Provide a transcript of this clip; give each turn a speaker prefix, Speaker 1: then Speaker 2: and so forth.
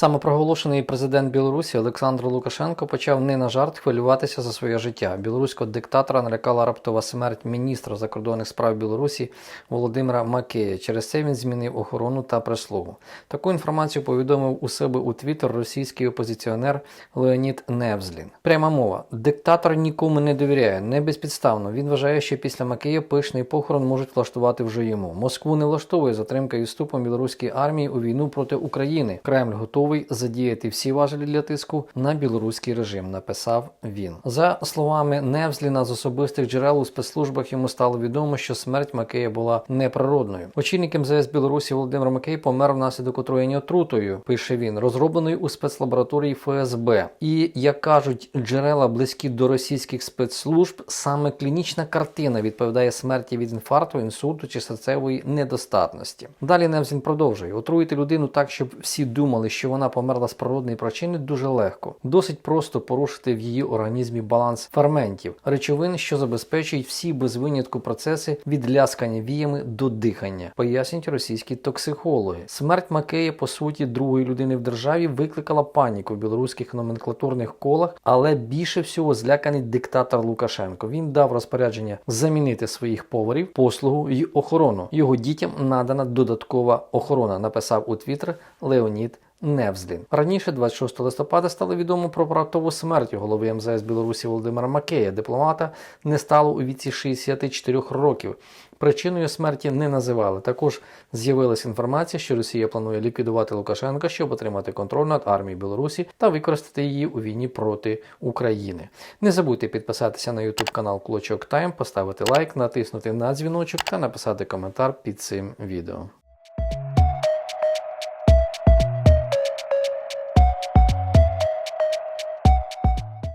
Speaker 1: Самопроголошений президент Білорусі Олександр Лукашенко почав не на жарт хвилюватися за своє життя. Білоруського диктатора налякала раптова смерть міністра закордонних справ Білорусі Володимира Макея. Через це він змінив охорону та прислугу. Таку інформацію повідомив у себе у Твіттер російський опозиціонер Леонід Невзлін. Пряма мова: диктатор нікому не довіряє, не безпідставно. Він вважає, що після Макея пишний похорон можуть влаштувати вже йому. Москву не влаштовує затримка і вступом білоруської армії у війну проти України. Кремль готовий задіяти всі важелі для тиску на білоруський режим. Написав він. За словами Невзліна з особистих джерел у спецслужбах йому стало відомо, що смерть Макея була неприродною. Очільник МЗС Білорусі Володимир Макей помер внаслідок отруєння отрутою. Пише він, розробленою у спецлабораторії ФСБ. І як кажуть джерела близькі до російських спецслужб, саме клінічна картина відповідає смерті від інфаркту, інсульту чи серцевої недостатності. Далі Невзін продовжує отруїти людину так, щоб всі думали, що вона померла з природної причини, дуже легко. Досить просто порушити в її організмі баланс ферментів, речовин, що забезпечують всі без винятку процеси від ляскання віями до дихання, пояснюють російські токсихологи. Смерть Макея, по суті, другої людини в державі викликала паніку в білоруських номенклатурних колах, але більше всього зляканий диктатор Лукашенко. Він дав розпорядження замінити своїх поварів, послугу і охорону. Його дітям надана додаткова охорона. Написав у Твіттер Леонід. Невзлін раніше, 26 листопада, стало відомо про раптову смерть голови МЗС Білорусі Володимира Макея. Дипломата не стало у віці 64 років. Причиною смерті не називали. Також з'явилася інформація, що Росія планує ліквідувати Лукашенка, щоб отримати контроль над армією Білорусі та використати її у війні проти України. Не забудьте підписатися на YouTube канал Клочок Тайм, поставити лайк, натиснути на дзвіночок та написати коментар під цим відео.